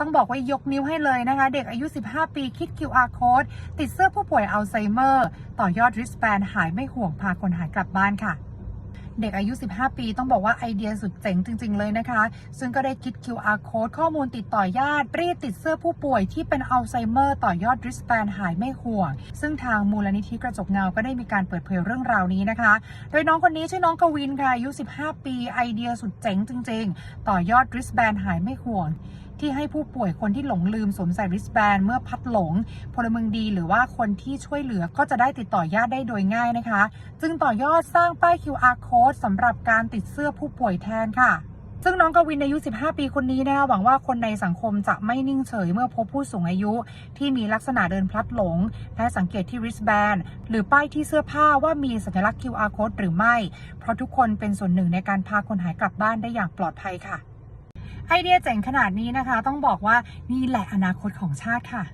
ต้องบอกว่ายกนิ้วให้เลยนะคะ เด็กอายุ 15 ปีคิด QR code ติดเสื้อผู้ป่วยอัลไซเมอร์ ต่อยอดริสแบนหายไม่ห่วงพาคนหายกลับบ้านค่ะเด็กอายุ 15 ปี ต้องบอกว่าไอเดียสุดเจ๋งจริง ๆ เลยนะคะ ซึ่งก็ได้คิด QR code ข้อมูลติดต่อญาติ รีดติดเสื้อผู้ป่วยที่เป็นอัลไซเมอร์ ต่อยอดริสแบนหายไม่ห่วง ซึ่งทางมูลนิธิกระจกเงา ก็ได้มีการเปิดเผยเรื่องราวนี้นะคะ โดยน้องคนนี้ชื่อน้องกวินค่ะ อายุ 15 ปี ไอเดียสุดเจ๋งจริง ๆ ต่อยอดริสแบนหายไม่ห่วง ที่ให้ผู้ป่วยคนที่หลงลืมสวมใส่ริสแบนเมื่อพัดหลง พลเมืองดีหรือว่าคนที่ช่วยเหลือก็จะได้ติดต่อญาติได้โดยง่ายนะคะ จึงต่อยอดสร้างป้าย QR code สำหรับการติดเสื้อผู้ป่วยแทนค่ะซึ่งน้องกวินอายุ 15 ปีคนนี้นะคะหวังว่าคนในสังคมจะไม่นิ่งเฉยเมื่อพบผู้สูงอายุ ที่มีลักษณะเดินพลัดหลง และสังเกตที่ wristband หรือป้ายที่เสื้อผ้าว่ามีสัญลักษณ์ QR code หรือไม่ เพราะทุกคนเป็นส่วนหนึ่งในการพาคนหายกลับบ้านได้อย่างปลอดภัยค่ะ ไอเดียเจ๋งขนาดนี้นะคะ ต้องบอกว่านี่แหละอนาคตของชาติค่ะ